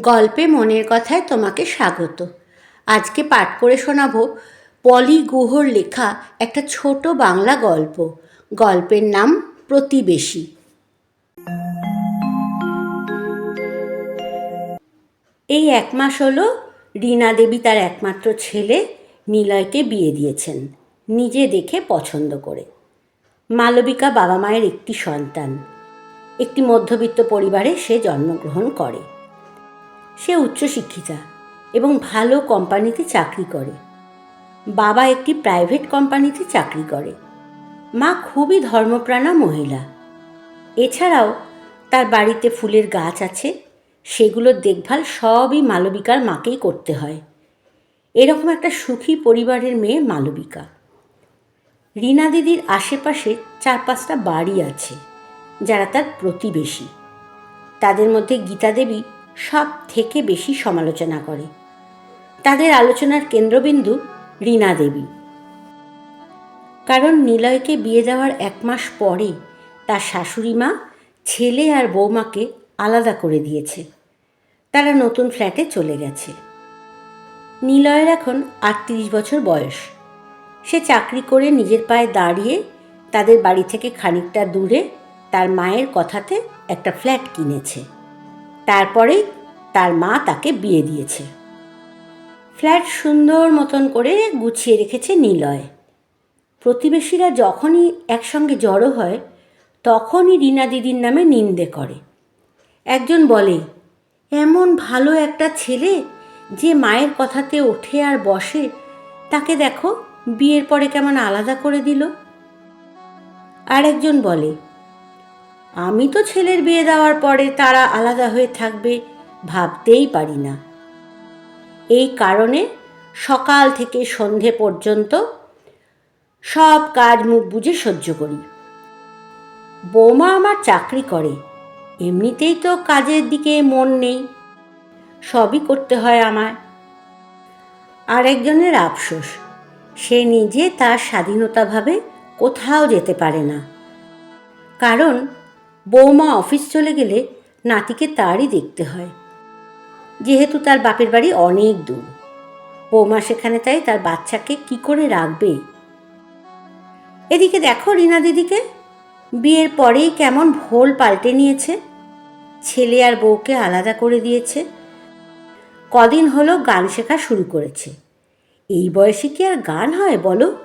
গল্পে মনের কথায় তোমাকে স্বাগত। আজকে পাঠ করে শোনাবো পলি গুহর লেখা একটা ছোট বাংলা গল্প। গল্পের নাম প্রতিবেশী। এই এক মাস হলো রীনা দেবী তার একমাত্র ছেলে নিলয়কে বিয়ে দিয়েছেন, নিজে দেখে পছন্দ করে। মালবিকা বাবা মায়ের একটি সন্তান। একটি মধ্যবিত্ত পরিবারে সে জন্মগ্রহণ করে। সে উচ্চশিক্ষিতা এবং ভালো কোম্পানিতে চাকরি করে। বাবা একটি প্রাইভেট কোম্পানিতে চাকরি করে। মা খুবই ধর্মপ্রাণা মহিলা। এছাড়াও তার বাড়িতে ফুলের গাছ আছে, সেগুলোর দেখভাল সবই মালবিকার মাকেই করতে হয়। এরকম একটা সুখী পরিবারের মেয়ে মালবিকা। রীনা দিদির আশেপাশে চার পাঁচটা বাড়ি আছে, যারা তার প্রতিবেশী। তাদের মধ্যে গীতা দেবী সব থেকে বেশি সমালোচনা করে। তাদের আলোচনার কেন্দ্রবিন্দু রীনা দেবী। কারণ নিলয়কে বিয়ে দেওয়ার এক মাস পরে তার শাশুড়ি মা, ছেলে আর বৌমাকে আলাদা করে দিয়েছে। তারা নতুন ফ্ল্যাটে চলে গেছে। নিলয়ের এখন আটত্রিশ বছর বয়স। সে চাকরি করে নিজের পায়ে দাঁড়িয়ে তাদের বাড়ি থেকে খানিকটা দূরে তার মায়ের কথাতে একটা ফ্ল্যাট কিনেছে। তারপরেই তার মা তাকে বিয়ে দিয়েছে। ফ্ল্যাট সুন্দর মতন করে গুছিয়ে রেখেছে নিলয়। প্রতিবেশীরা যখনই একসঙ্গে জড়ো হয়, তখনই রিনা দিদির নামে নিন্দে করে। একজন বলে, এমন ভালো একটা ছেলে যে মায়ের কথাতে ওঠে আর বসে, তাকে দেখো, বিয়ের পরে কেমন আলাদা করে দিল? আর একজন বলে আমি তো ছেলের বিয়ে দেওয়ার পরে তারা আলাদা হয়ে থাকবে, ভাবতেই পারি না। এই কারণে সকাল থেকে সন্ধে পর্যন্ত সব কাজ মুখ বুঝে সহ্য করি। বৌমা আমার চাকরি করে, এমনিতেই তো কাজের দিকে মন নেই, সবই করতে হয় আমায়। আর একজনের আফসোস, সে নিজে তার স্বাধীনতাভাবে কোথাও যেতে পারে না। কারণ বৌমা অফিস চলে গেলে নাতিকে তারই দেখতে হয়। যেহেতু তার বাপের বাড়ি অনেক দূর। বৌমা সেখানে তাই তার বাচ্চাকে কি করে রাখবে? এদিকে দেখো রিনা দিদিকে। বিয়ের পরেই কেমন ভোল পাল্টে নিয়েছে। ছেলে আর বউকে আলাদা করে দিয়েছে। কদিন হলো গান শেখা শুরু করেছে। এই বয়সে কি আর গান হয় বলো?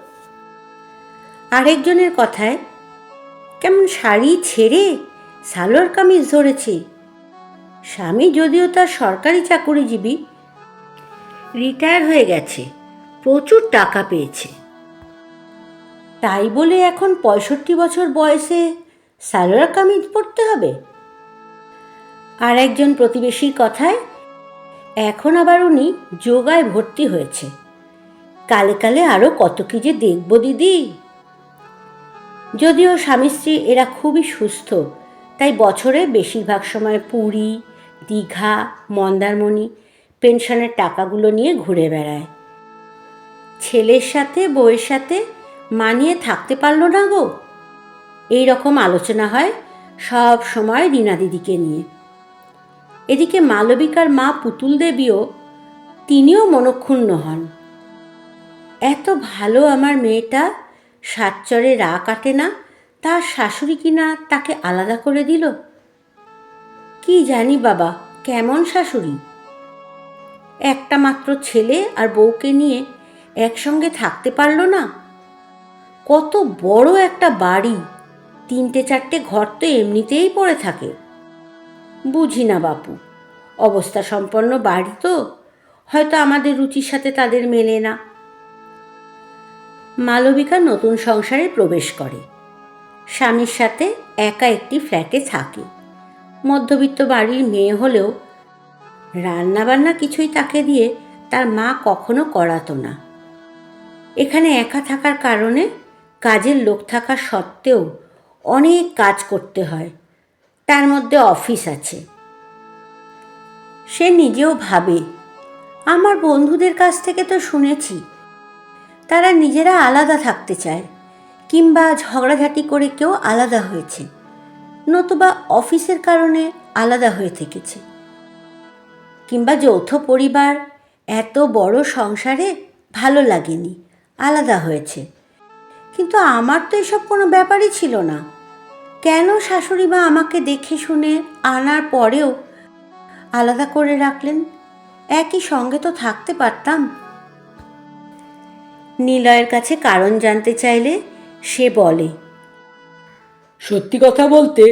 আরেকজনের কথায়, কেমন শাড়ি ছেড়ে সালোয়ার কামিজ ধরেছে। স্বামী যদিও তার সরকারি চাকুরিজীবী রিটায়ার হয়ে গেছে, প্রচুর টাকা পেয়েছে। তাই বলে এখন পঁয়ষট্টি বছর বয়সে সালোয়ার কামিজ পরতে হবে? আর একজন প্রতিবেশীর কথায়, এখন আবার উনি যোগায় ভর্তি হয়েছে। কালে কালে আরও কত কি যে দেখব দিদি। যদিও স্বামী স্ত্রী এরা খুবই সুস্থ তাই বছরে বেশিরভাগ সময় পুরী, দীঘা, মন্দারমণি পেনশনের টাকাগুলো নিয়ে ঘুরে বেড়ায়। ছেলের সাথে, বউয়ের সাথে মানিয়ে থাকতে পারল না গো। এই রকম আলোচনা হয় সব সময় রীনা দিদিকে নিয়ে। এদিকে মালবিকার মা পুতুল দেবীও তিনিও মনক্ষুণ্ণ হন। এত ভালো আমার মেয়েটা সাতচরে রা কাটে না তার শাশুড়ি কিনা তাকে আলাদা করে দিল? কি জানি বাবা, কেমন শাশুড়ি? একটা মাত্র ছেলে আর বউকে নিয়ে একসঙ্গে থাকতে পারল না। কত বড় একটা বাড়ি। তিনটে চারটে ঘর তো এমনিতেই পড়ে থাকে। বুঝি না বাপু, অবস্থা সম্পন্ন বাড়ি তো। হয়তো আমাদের রুচির সাথে তাদের মেলে না। মালবিকা নতুন সংসারে প্রবেশ করে। স্বামীর সাথে একা একটি ফ্ল্যাটে থাকে। মধ্যবিত্ত বাড়ির মেয়ে হলেও রান্নাবান্না কিছুই তাকে দিয়ে তার মা কখনো করাতো না। এখানে একা থাকার কারণে কাজের লোক থাকা সত্ত্বেও অনেক কাজ করতে হয়। তার মধ্যে অফিস আছে। সে নিজেও ভাবে, আমার বন্ধুদের কাছ থেকে তো শুনেছি, তারা নিজেরা আলাদা থাকতে চায়। কিংবা ঝগড়াঝাটি করে কেউ আলাদা হয়েছে, নতুবা অফিসের কারণে আলাদা হয়ে থেকেছে। কিংবা যৌথ পরিবার, এত বড় সংসারে ভালো লাগেনি, আলাদা হয়েছে। কিন্তু আমার তো এসব কোনো ব্যাপারই ছিল না। কেন শাশুড়ি মা আমাকে দেখে শুনে আনার পরেও আলাদা করে রাখলেন? একই সঙ্গে তো থাকতে পারতাম। নিলয়ের কাছে কারণ জানতে চাইলে সে বলে সত্যি কথা বলতে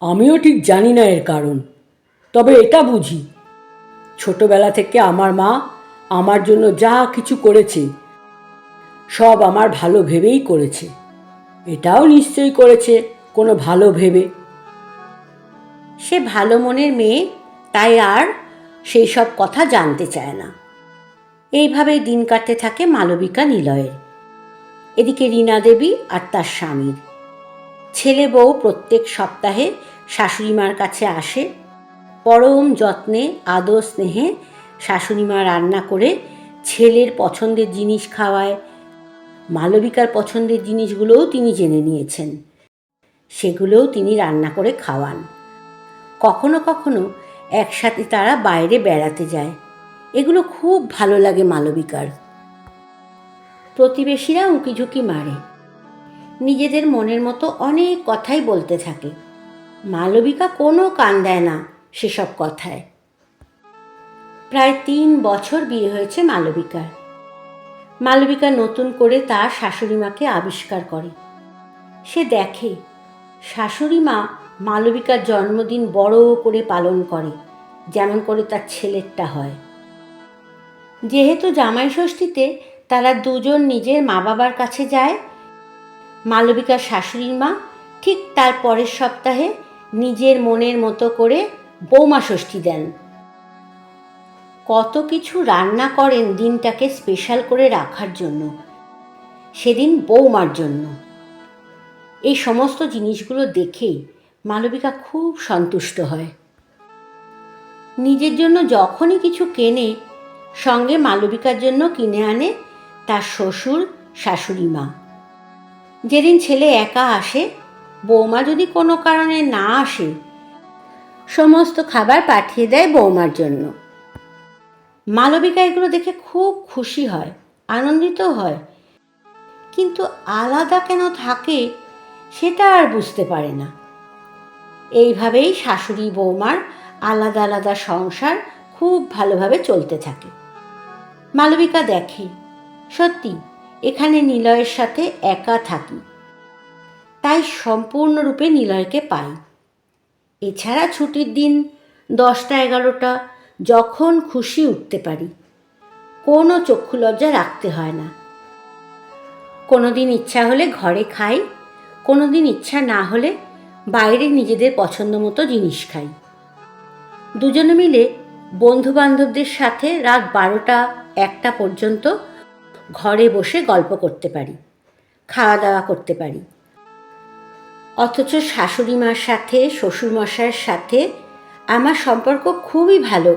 আমিও ঠিক জানি না এর কারণ। তবে এটা বুঝি ছোটবেলা থেকে আমার মা আমার জন্য যা কিছু করেছে সব আমার ভালো ভেবেই করেছে। এটাও নিশ্চয়ই করেছে কোনো ভালো ভেবে। সে ভালো মনের মেয়ে তাই আর সেই সব কথা জানতে চায় না। এইভাবেই দিন কাটতে থাকে মালবিকা নিলয়ের। এদিকে রীনা দেবী আর তার স্বামীর ছেলে বউ প্রত্যেক সপ্তাহে শাশুড়িমার কাছে আসে, পরম যত্নে, আদর স্নেহে শাশুড়িমা রান্না করে ছেলের পছন্দের জিনিস খাওয়ায়। মালবিকার পছন্দের জিনিসগুলোও তিনি জেনে নিয়েছেন। সেগুলোও তিনি রান্না করে খাওয়ান। কখনো কখনো একসাথে তারা বাইরে বেড়াতে যায়। এগুলো খুব ভালো লাগে মালবিকার। প্রতিবেশীরা উঁকিঝুঁকি মারে। নিজেদের মনের মতো অনেক কথাই বলতে থাকে। মালবিকা কোনো কান দেয় না সেসব কথায়। প্রায় তিন বছর বিয়ে হয়েছে মালবিকার। মালবিকা নতুন করে তার শাশুড়িমাকে আবিষ্কার করে। সে দেখে, শাশুড়ি মা মালবিকার জন্মদিন বড় করে পালন করে, যেমন করে তার ছেলেরটা হয়। যেহেতু জামাই ষষ্ঠীতে তারা দুজন নিজের মা বাবার কাছে যায়। মালবিকার শাশুড়ির মা ঠিক তার পরের সপ্তাহে নিজের মনের মতো করে বৌমা ষষ্ঠী দেন। কত কিছু রান্না করেন দিনটাকে স্পেশাল করে রাখার জন্য, সেদিন বৌমার জন্য। এই সমস্ত জিনিসগুলো দেখেই মালবিকা খুব সন্তুষ্ট হয়। নিজের জন্য যখনই কিছু কেনে, সঙ্গে মালবিকার জন্য কিনে আনে তার শ্বশুর, শাশুড়ি মা। যেদিন ছেলে একা আসে, বৌমা যদি কোনো কারণে না আসে, সমস্ত খাবার পাঠিয়ে দেয় বৌমার জন্য। মালবিকা এগুলো দেখে খুব খুশি হয়, আনন্দিত হয়। কিন্তু আলাদা কেন থাকে, সেটা আর বুঝতে পারে না। এইভাবেই শাশুড়ি বৌমার আলাদা আলাদা সংসার খুব ভালোভাবে চলতে থাকে। মালবিকা দেখে সত্যি, এখানে নিলয়ের সাথে একা থাকি। তাই সম্পূর্ণরূপে নিলয়কে পাই। এছাড়া ছুটির দিন দশটা এগারোটা যখন খুশি উঠতে পারি। কোনো চক্ষু লজ্জা রাখতে হয় না। কোনো দিন ইচ্ছা হলে ঘরে খাই কোনো দিন ইচ্ছা না হলে বাইরে নিজেদের পছন্দ মতো জিনিস খাই। দুজনে মিলে বন্ধু বান্ধবদের সাথে রাত বারোটা, একটা পর্যন্ত ঘরে বসে গল্প করতে পারি খাওয়া দাওয়া করতে পারি। অথচ শাশুড়ি মার সাথে, শ্বশুরমশাইয়ের সাথে আমার সম্পর্ক খুবই ভালো,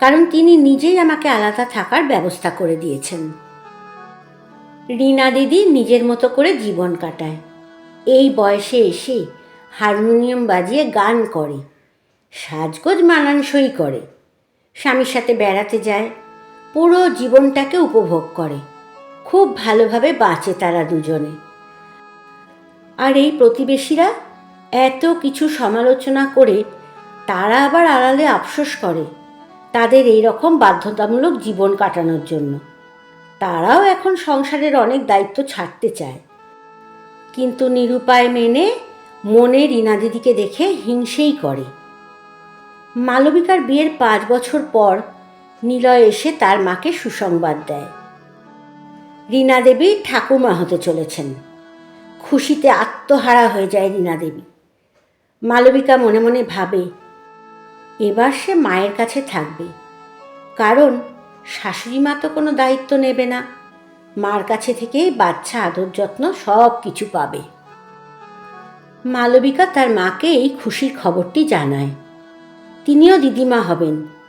কারণ তিনি নিজেই আমাকে আলাদা থাকার ব্যবস্থা করে দিয়েছেন। রীনা দিদি নিজের মতো করে জীবন কাটায়। এই বয়সে এসে হারমোনিয়াম বাজিয়ে গান করে, সাজগোজ মানানসই করে। স্বামীর সাথে বেড়াতে যায় পুরো জীবনটাকে উপভোগ করে। খুব ভালোভাবে বাঁচে তারা দুজনে। আর এই প্রতিবেশীরা এত কিছু সমালোচনা করে, তারা আবার আড়ালে আফসোস করে তাদের এই রকম বাধ্যতামূলক জীবন কাটানোর জন্য। তারাও এখন সংসারের অনেক দায়িত্ব ছাড়তে চায়। কিন্তু নিরুপায় মেনে মনে রীনা দিদিকে দেখে হিংসেই করে। মালবিকার বিয়ের পাঁচ বছর পর নিলয় এসে তার মাকে সুসংবাদ দেয়। রীনা দেবী ঠাকুমা হতে চলেছেন। খুশিতে আত্মহারা হয়ে যায় রীনা দেবী। মালবিকা মনে মনে ভাবে, এবার সে মায়ের কাছে থাকবে। কারণ শাশুড়ি মা তো কোনো দায়িত্ব নেবে না। মার কাছে থেকেই বাচ্চা আদর যত্ন সব কিছু পাবে। মালবিকা তার মাকে এই খুশির খবরটি জানায়। তিনিও দিদিমা হবেন।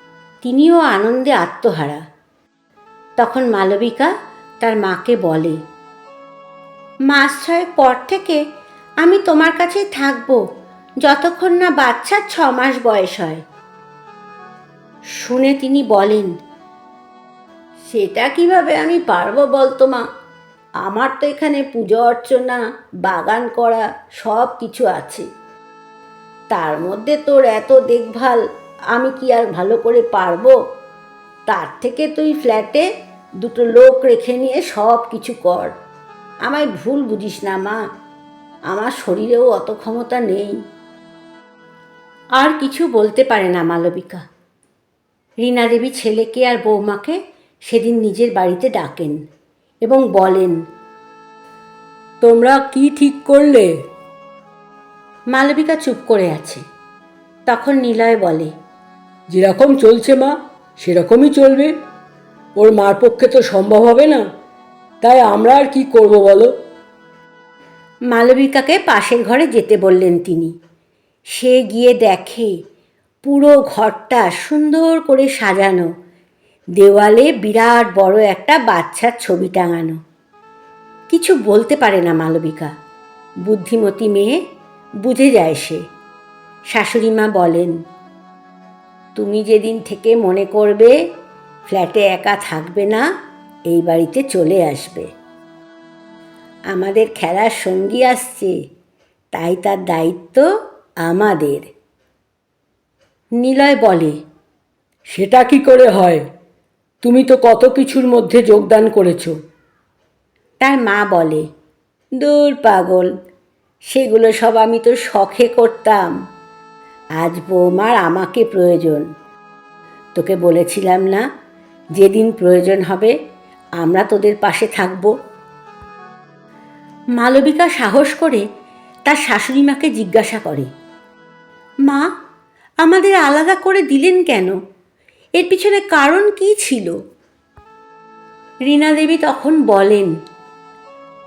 তিনিও আনন্দে আত্মহারা। তখন মালবিকা তার মাকে বলে, মাস ছয়েক পর থেকে আমি তোমার কাছেই থাকব, যতক্ষণ না বাচ্চার ছ মাস বয়স হয়। শুনে তিনি বলেন, সেটা কীভাবে আমি পারব বলতো মা? আমার তো এখানে পুজো অর্চনা, বাগান করা সব কিছু আছে। তার মধ্যে তোর এত দেখভাল আমি কি আর ভালো করে পারব? তার থেকে তুই ফ্ল্যাটে দুটো লোক রেখে নিয়ে সব কিছু কর। আমায় ভুল বুঝিস না, মা। আমার শরীরেও অত ক্ষমতা নেই। আর কিছু বলতে পারে না মালবিকা। রীনা দেবী ছেলেকে আর বৌমাকে সেদিন নিজের বাড়িতে ডাকেন এবং বলেন, তোমরা কি ঠিক করলে? মালবিকা চুপ করে আছে। তখন নিলয় বলে যেরকম চলছে মা, সেরকমই চলবে। ওর মার পক্ষে তো সম্ভব হবে না। তাই আমরা আর কি করব বলো? মালবিকাকে পাশের ঘরে যেতে বললেন তিনি। সে গিয়ে দেখে পুরো ঘরটা সুন্দর করে সাজানো। দেওয়ালে বিরাট বড় একটা বাচ্চার ছবি টাঙানো। কিছু বলতে পারে না মালবিকা। বুদ্ধিমতী মেয়ে, বুঝে যায় সে। শাশুড়ি মা বলেন তুমি যেদিন থেকে মনে করবে ফ্ল্যাটে একা থাকবে না এই বাড়িতে চলে আসবে। আমাদের খেলার সঙ্গী আসছে তাই তার দায়িত্ব আমাদের। নিলয় বলে সেটা কি করে হয়? তুমি তো কত কিছুর মধ্যে যোগদান করেছ। তার মা বলে দূর পাগল সেগুলো সব আমি তো শখে করতাম। আজ বৌমার আমাকে প্রয়োজন। তোকে বলেছিলাম না, যেদিন প্রয়োজন হবে, আমরা তোদের পাশে থাকব। মালবিকা সাহস করে তার শাশুড়ি মাকে জিজ্ঞাসা করে, মা, আমাদের আলাদা করে দিলেন কেন? এর পিছনে কারণ কি ছিল? রীনা দেবী তখন বলেন,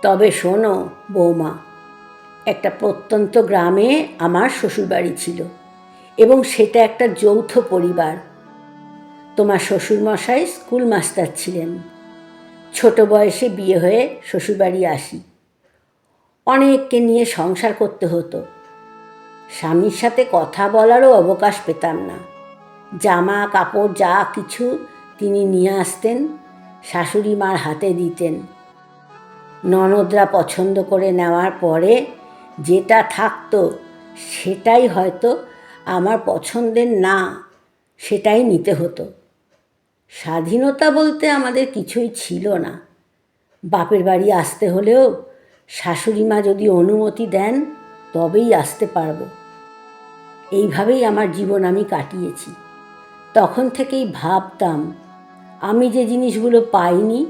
তবে শোনো বৌমা, একটা প্রত্যন্ত গ্রামে আমার শ্বশুরবাড়ি ছিল। এবং সেটা একটা যৌথ পরিবার। তোমার শ্বশুরমশাই স্কুল মাস্টার ছিলেন। ছোট বয়সে বিয়ে হয়ে শ্বশুরবাড়ি আসি। অনেককে নিয়ে সংসার করতে হতো। স্বামীর সাথে কথা বলারও অবকাশ পেতাম না। জামা, কাপড়, যা কিছু তিনি নিয়ে আসতেন, শাশুড়ি মার হাতে দিতেন। ননদরা পছন্দ করে নেওয়ার পরে যেটা থাকতো, সেটাই হয়তো আমার পছন্দের না, সেটাই নিতে হতো। স্বাধীনতা বলতে আমাদের কিছুই ছিল না। বাপের বাড়ি আসতে হলেও শাশুড়ি মা যদি অনুমতি দেন, তবেই আসতে পারব। এইভাবেই আমার জীবন আমি কাটিয়েছি। তখন থেকেই ভাবতাম, আমি যে জিনিসগুলো পাইনি,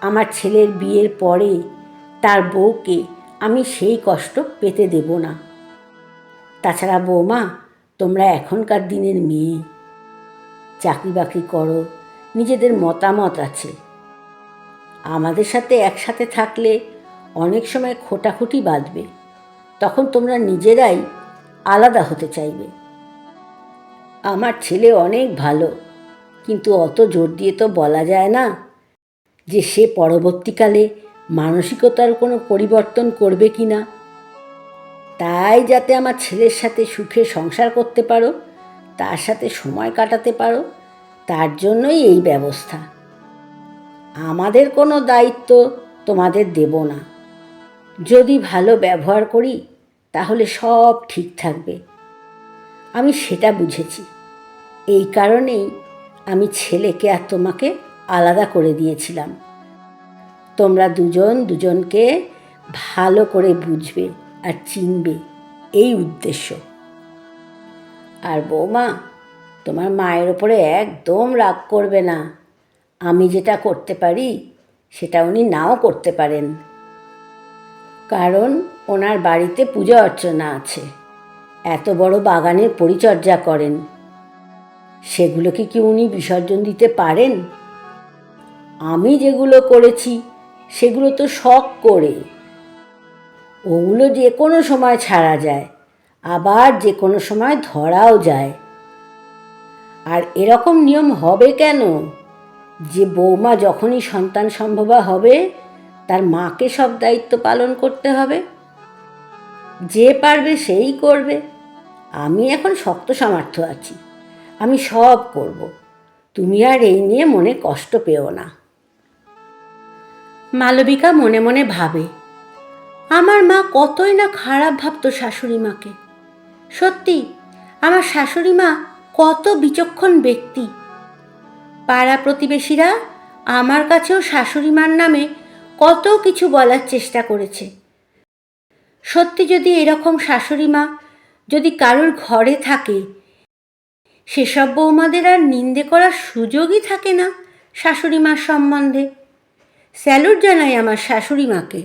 আমার ছেলের বিয়ের পরে তার বউকে আমি সেই কষ্ট পেতে দেব না। তাছাড়া বৌমা তোমরা এখনকার দিনের মেয়ে। চাকরি বাকরি করো, নিজেদের মতামত আছে। আমাদের সাথে একসাথে থাকলে অনেক সময় খোটাখুটি বাঁধবে। তখন তোমরা নিজেরাই আলাদা হতে চাইবে। আমার ছেলে অনেক ভালো, কিন্তু অত জোর দিয়ে তো বলা যায় না যে সে পরবর্তীকালে মানসিকতার কোনো পরিবর্তন করবে কি না তাই যাতে আমার ছেলের সাথে সুখে সংসার করতে পারো, তার সাথে সময় কাটাতে পারো, তার জন্যই এই ব্যবস্থা। আমাদের কোনো দায়িত্ব তোমাদের দেব না। যদি ভালো ব্যবহার করি, তাহলে সব ঠিক থাকবে। আমি সেটা বুঝেছি। এই কারণেই আমি ছেলেকে আর তোমাকে আলাদা করে দিয়েছিলাম। তোমরা দুজন দুজনকে ভালো করে বুঝবে। আর চিনবে এই উদ্দেশ্য। আর বৌমা, তোমার মায়ের ওপরে একদম রাগ করবে না। আমি যেটা করতে পারি, সেটা উনি নাও করতে পারেন। কারণ ওনার বাড়িতে পূজা অর্চনা আছে। এত বড় বাগানের পরিচর্যা করেন। সেগুলোকে কি উনি বিসর্জন দিতে পারেন? আমি যেগুলো করেছি, সেগুলো তো শখ করে। ওগুলো যে কোনো সময় ছাড়া যায়, আবার যে কোনো সময় ধরাও যায়। আর এরকম নিয়ম হবে কেন? যে বৌমা যখনই সন্তান সম্ভবা হবে, তার মাকে সব দায়িত্ব পালন করতে হবে। যে পারবে সেই করবে। আমি এখন শক্ত সামর্থ্য আছি। আমি সব করব। তুমি আর এই নিয়ে মনে কষ্ট পেও না। মালবিকা মনে মনে ভাবে। আমার মা কতই না খারাপ ভাবতো শাশুড়ি মাকে। সত্যি, আমার শাশুড়ি মা কত বিচক্ষণ ব্যক্তি। পাড়া প্রতিবেশীরা আমার কাছেও শাশুড়ি মার নামে কত কিছু বলার চেষ্টা করেছে। সত্যি যদি এরকম শাশুড়ি মা যদি কারোর ঘরে থাকে, সেসব বৌমাদের আর নিন্দে করার সুযোগই থাকে না শাশুড়ি মার সম্বন্ধে। স্যালুট জানাই আমার শাশুড়ি মাকে।